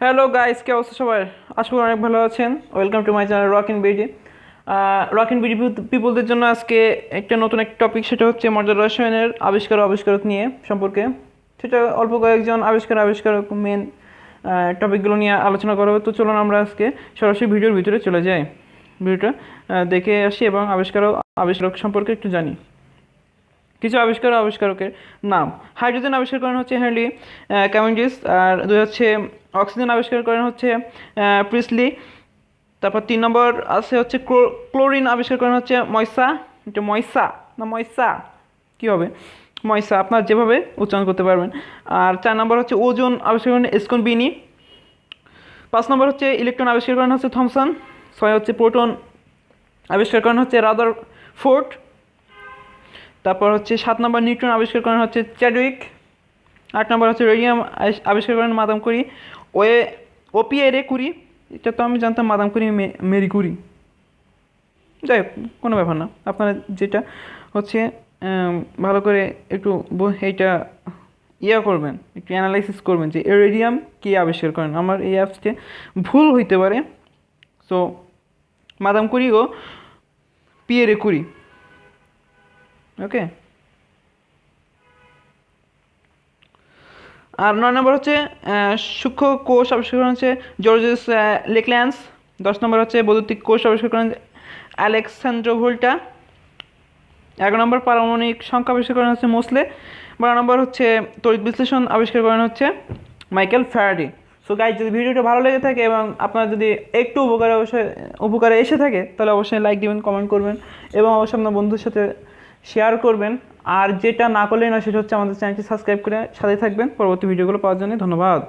Hello guys কে অবস্থা সবাই আশা করি অনেক ভালো আছেন। Welcome to my channel rock in BD rock in BD পিপলদের জন্য আজকে একটা নতুন একটা টপিক সেটা হচ্ছে মর্যাদা রসায়নের আবিষ্কার আবিষ্কারক নিয়ে সম্পর্কে। সেটা অল্প কয়েকজন আবিষ্কার, আবিষ্কারক মেন টপিকগুলো নিয়ে আলোচনা করা হবে। তো চলুন আমরা আজকে সরাসরি ভিডিওর ভিতরে চলে যাই। ভিডিওটা দেখে আসি এবং আবিষ্কার আবিষ্কারক সম্পর্কে একটু জানি। কিছু আবিষ্কার আবিষ্কারকের নাম। হাইড্রোজেন আবিষ্কার করেন হচ্ছে হেনরি ক্যামেন্ডিস আর দুই হচ্ছে অক্সিজেন আবিষ্কার করেন হচ্ছে প্রিসলি। তারপর তিন নম্বর আছে হচ্ছে ক্লোরিন আবিষ্কার করেন হচ্ছে ময়সা। এটা ময়সা না ময়সা? কী হবে? ময়সা, আপনার যেভাবে উচ্চারণ করতে পারবেন। আর চার নম্বর হচ্ছে ওজন আবিষ্কার করেন এসকন বিনি। পাঁচ নম্বর হচ্ছে ইলেকট্রন আবিষ্কার করেন হচ্ছে থমসন। ছয় হচ্ছে প্রোটন আবিষ্কার করেন হচ্ছে রাদার ফোর্ট তারপর হচ্ছে সাত নম্বর নিউট্রন আবিষ্কার করেন হচ্ছে চ্যাডউইক, আট নম্বর হচ্ছে রেডিয়াম আবিষ- আবিষ্কার করেন মাদাম কুরি, ওয়ে ওপিএরে কুরি, এটা তো আমি জানতাম মাদাম কুরি মেরি কুরি। যাই হোক, কোনো ব্যাপার না, আপনারা যেটা হচ্ছে ভালো করে একটু এইটা ইয়ে করবেন, একটু অ্যানালাইসিস করবেন যে রেডিয়াম কী আবিষ্কার করেন। আমার এই অ্যাপসকে ভুল হইতে পারে। সো মাদাম কুরি ও পিয়েরে কুরি। ওকে আর নয় নম্বর হচ্ছে সূক্ষ্ম কোষ আবিষ্কার করেন হচ্ছে জর্জেস লেকল্যান্স দশ নম্বর হচ্ছে বৈদ্যুতিক কোষ আবিষ্কার করেন অ্যালেক্সান্ড্রো ভোল্টা এগারো নম্বর পারমাণবিক সংখ্যা আবিষ্কার করেন হচ্ছে মোসলে বারো নম্বর হচ্ছে তড়িৎ বিশ্লেষণ আবিষ্কার করেন হচ্ছে মাইকেল ফ্যারাডি সো গাইজ যদি ভিডিওটা ভালো লেগে থাকে এবং আপনার যদি একটু উপকারে অবশ্যই, উপকারে এসে থাকে, তাহলে অবশ্যই লাইক দিবেন কমেন্ট করবেন এবং অবশ্যই আপনার বন্ধুর সাথে শেয়ার করবেন। আর যেটা না করলেই না সেটা হচ্ছে আমাদের চ্যানেলটি সাবস্ক্রাইব করে সাথে থাকবেন। পরবর্তী ভিডিওগুলো পাওয়ার জন্য ধন্যবাদ।